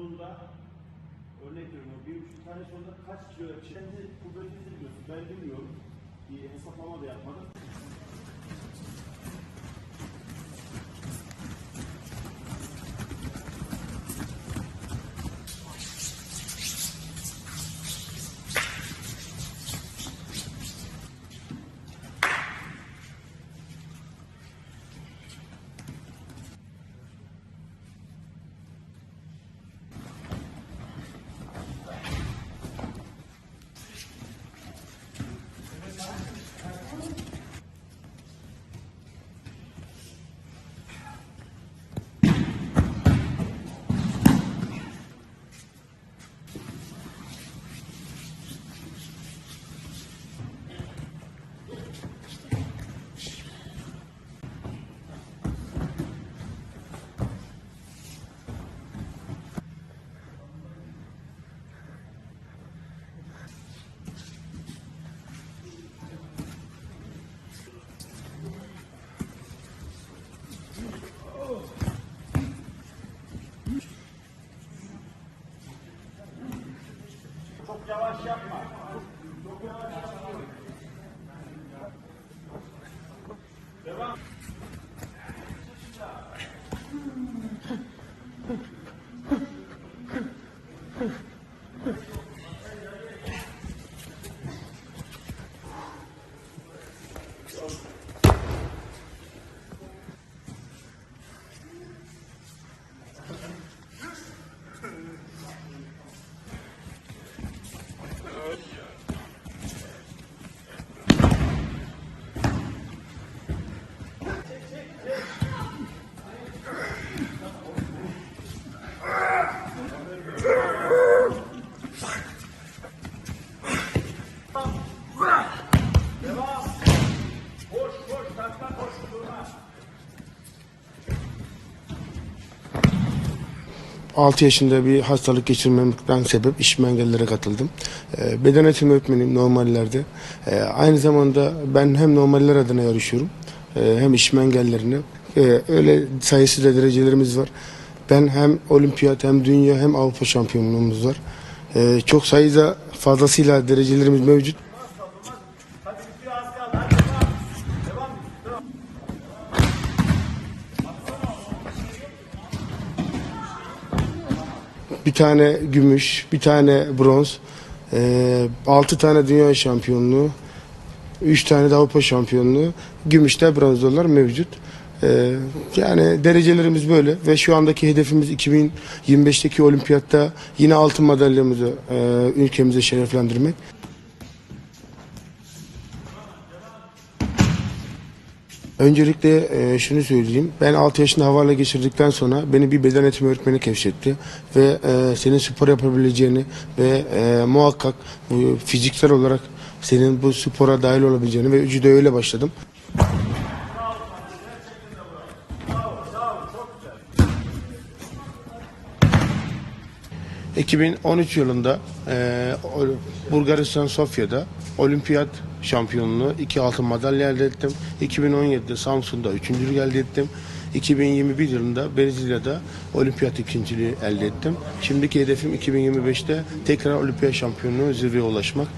sonunda örnek veriyorum bir buçuk tane sonunda kaç kilo? Kendi kuvvetinizi biliyorsun. Ben bilmiyorum. Bir hesaplama da yapmadım. savaş yapma. 6 yaşında bir hastalık geçirmemden sebep işitme engellilere katıldım. Ee, beden eğitimi öğretmeniyim normallerde. Ee, aynı zamanda ben hem normaller adına yarışıyorum e, hem işitme engellerine. Ee, öyle sayısız da derecelerimiz var. Ben hem olimpiyat hem dünya hem Avrupa şampiyonluğumuz var. Ee, çok sayıda fazlasıyla derecelerimiz mevcut. Bir tane gümüş, bir tane bronz, 6 tane dünya şampiyonluğu, 3 tane de Avrupa şampiyonluğu, gümüşte bronzlar mevcut. E, yani derecelerimiz böyle ve şu andaki hedefimiz 2025'teki olimpiyatta yine altın madalyamızı e, ülkemize şereflendirmek. Öncelikle e, şunu söyleyeyim. Ben 6 yaşında havale geçirdikten sonra beni bir beden eğitimi öğretmeni keşfetti. Ve e, senin spor yapabileceğini ve e, muhakkak bu fiziksel olarak senin bu spora dahil olabileceğini ve judoya öyle başladım. ...2013 yılında e, Bulgaristan Sofya'da olimpiyat şampiyonluğu iki altın madalya elde ettim. 2017'de Samsun'da üçüncülük elde ettim. 2021 yılında Brezilya'da olimpiyat ikinciliği elde ettim. Şimdiki hedefim 2025'te tekrar olimpiyat şampiyonluğu zirveye ulaşmak.